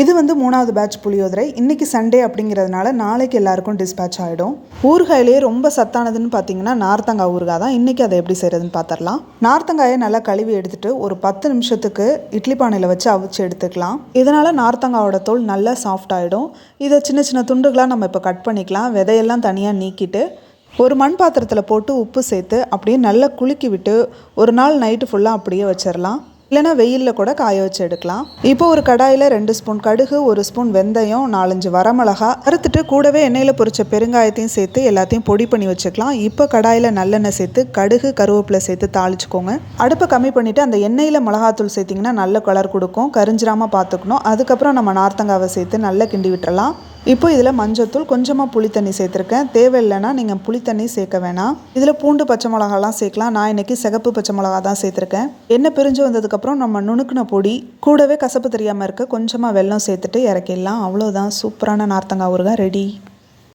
இது வந்து மூணாவது பேட்ச் புளியோதரை. இன்றைக்கி சண்டே அப்படிங்கிறதுனால நாளைக்கு எல்லாருக்கும் டிஸ்பேட்ச் ஆகிடும் ஊறுகாயிலேயே ரொம்ப சத்தானதுன்னு பார்த்தீங்கன்னா நார்த்தங்காய் ஊறுகாய் தான். இன்றைக்கி அதை எப்படி செய்கிறதுன்னு பார்த்துடலாம் நார்த்தங்காயை நல்லா கழுவி எடுத்துட்டு ஒரு பத்து நிமிஷத்துக்கு இட்லி பானையில் வச்சு அவிச்சு எடுத்துக்கலாம். இதனால் நார்த்தங்காயோட தோல் நல்லா சாஃப்ட் ஆகிடும் இதை சின்ன சின்ன துண்டுகளாக நம்ம இப்போ கட் பண்ணிக்கலாம். விதையெல்லாம் தனியாக நீக்கிட்டு ஒரு மண் பாத்திரத்தில் போட்டு உப்பு சேர்த்து அப்படியே நல்லா குலுக்கி விட்டு ஒரு நாள் நைட்டு ஃபுல்லாக அப்படியே வச்சிடலாம் இல்லைன்னா வெயிலில் கூட காய வச்சு எடுக்கலாம். இப்போ ஒரு கடாயில் ரெண்டு ஸ்பூன் கடுகு ஒரு ஸ்பூன் வெந்தயம் நாலஞ்சு வரமிளகா அறுத்துட்டு கூடவே எண்ணெயில் பொரிச்ச பெருங்காயத்தையும் சேர்த்து எல்லாத்தையும் பொடி பண்ணி வச்சுக்கலாம். இப்போ கடாயில் நல்லெண்ணெய் சேர்த்து கடுகு கருவேப்பிலை சேர்த்து தாளிச்சுக்கோங்க. அடுப்பை கம்மி பண்ணிவிட்டு அந்த எண்ணெயில் மிளகாத்தூள் சேர்த்திங்கன்னா நல்ல கலர் கொடுக்கும். கரிஞ்சிராமல் பார்த்துக்கணும். அதுக்கப்புறம் நம்ம நார்த்தங்காவை சேர்த்து நல்லா கிண்டி விட்டுறலாம். இப்போ இதில் மஞ்சத்தூள் கொஞ்சமாக புளி தண்ணி சேர்த்துருக்கேன். தேவையில்லைன்னா நீங்கள் புளி தண்ணி சேர்க்க வேணாம். இதில் பூண்டு பச்சை மிளகாலாம் சேர்க்கலாம். நான் இன்றைக்கி சிகப்பு பச்சை மிளகா தான் சேர்த்துருக்கேன். எண்ணெய் பிரிஞ்சு வந்ததுக்கப்புறம் நம்ம நுணுக்கின பொடி கூடவே கசப்பு தெரியாமல் இருக்க கொஞ்சமாக வெல்லம் சேர்த்துட்டு இறக்கிடலாம். அவ்வளோதான் சூப்பரான நார்த்தங்காய் ஊறுகாய் ரெடி.